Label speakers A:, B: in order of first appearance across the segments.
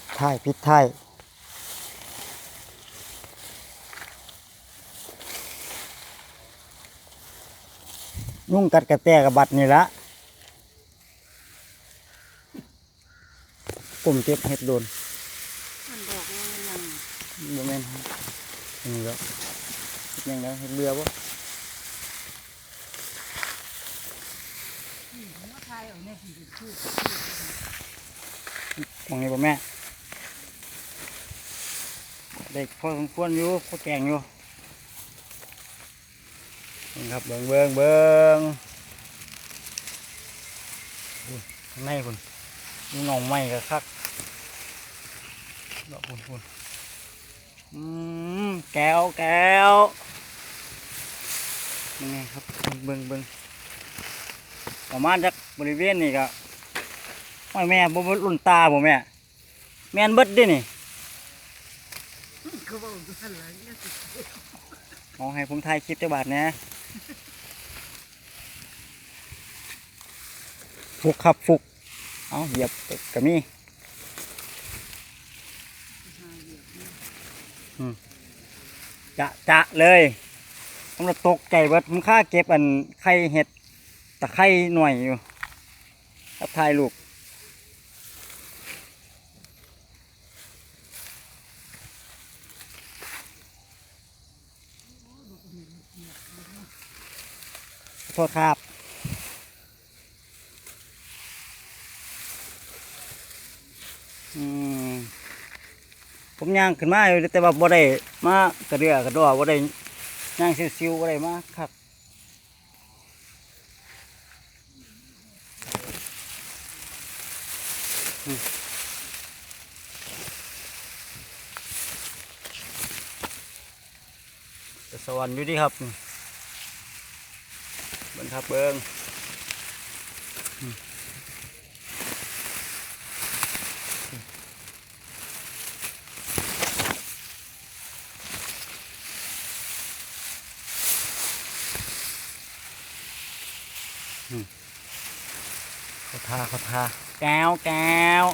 A: ปิดท้ายปิดท้ายนุ่งกัดกระแตกับบัดนี่ละปุ่มเก็บเห็ดโดน
B: มันบอกว่ายัง
A: บ่แม่นนี่แล้วเฮ็ดหยังแล้วเห็ดเรือบ่
B: มาทายเอาในที่คือ
A: มองนี่บ่แม่ ได้พอสมควรอยู่พอแกงอยู่นี่ครับเบิ่งเบิ่งเบิ่งข้างในคุณมีเงาไม้ก็คักดอกคุณคุณอืมแก้วแก้วยังไงครับเบิ่งเบิ่งประมาณจากบริเวณนี้ก็โอ้ยแม่บ่บ่รุ่นตาบ่แม่ แม่นเบิดดินี่
B: ขาบอกดูหันหลังเนี่ย
A: มองให้ผมถ่ายคลิปเจักบาทนะฟุกครับฟุก เอาเหยียบกระมีอืมจะจะเลยผมจะตกใจเบิดผมค่าเก็บอันไข่เห็ดตะไคร่หน่อยอยู่ครับถ่ายลูก ทษครับผมย่างขึ้นมาอยู่แต่ว่าบ่ได้มากระเดือกระดอบ่ได้ย่างซิวๆบ่ได้มาครับแต่สวรรค์อยู่ดีครับ เบิ้งครับเบิ้งอืมอืมเขาทาเขาทาแก้วแก้ว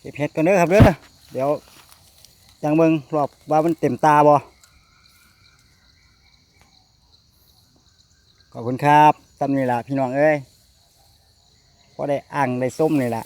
A: เก็บเห็ดกันเด้อครับเด้อเดี๋ยว จังเบิงรอบว่ามันเต็มตาบ่ขอบคุณครับตำนี่ล่ะพี่น้องเอ้ยพอได้อ่างได้ส้มนี่ล่ะ